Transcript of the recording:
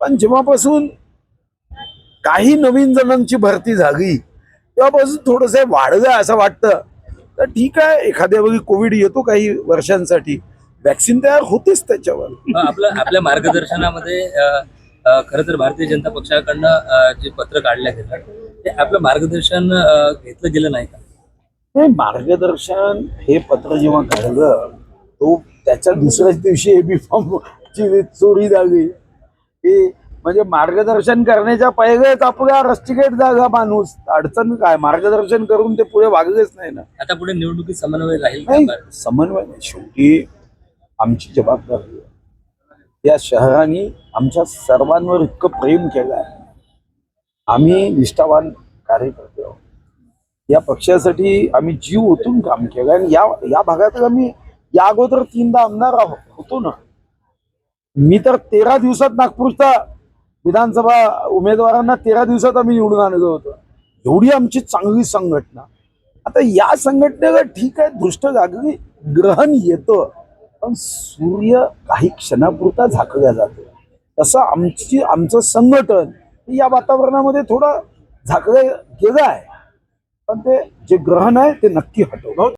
पण जेव्हापासून काही नवीन जणांची भरती झाली तेव्हापासून थोडस वाढलं असं वाटतं. तर ठीक आहे एखाद्या वेळी कोविड येतो काही वर्षांसाठी. वॅक्सिन तयार होतेच त्याच्यावर. आपलं आपल्या मार्गदर्शनामध्ये खरं तर भारतीय जनता पक्षाकडनं जे पत्र काढलं गेलं ते आपलं मार्गदर्शन घेतलं गेलं नाही का? हे मार्गदर्शन हे पत्र जेव्हा काढलं तो त्याच्या दुसऱ्याच दिवशी एबी फॉर्म ची चोरी झाली. की म्हणजे मार्गदर्शन करण्याच्या पहिलेच आपला रस्टिकेट जागा माणूस. अडचण काय? मार्गदर्शन करून ते पुढे वागलेच नाही ना. आता पुढे निवडणुकीत समन्वय राहील नाही? समन्वय नाही. शेवटी आमची जबाबदारी आहे. या शहराने आमच्या सर्वांवर इतकं प्रेम केलं आहे. आम्ही निष्ठावान कार्यकर्ते आहोत. या पक्षासाठी आम्ही जीव ओतून काम केलं आणि या या भागात आम्ही या अगोदर तीनदा आमदार आहो- होतो ना. मी तर तेरा दिवसात नागपूरचा विधानसभा उमेदवारांना तेरा दिवसात आम्ही निवडून आणलो होतो. एवढी आमची चांगली संघटना. आता या संघटनेला ठीक आहे दृष्ट जागरी ग्रहण येतं पण सूर्य काही क्षणापुरता झाकल्या जातो. तसं आमची आमचं संघटन या वातावरणामध्ये थोडं झाकलं गेलं आहे. पण ते जे ग्रहण आहे ते नक्की हटवलं.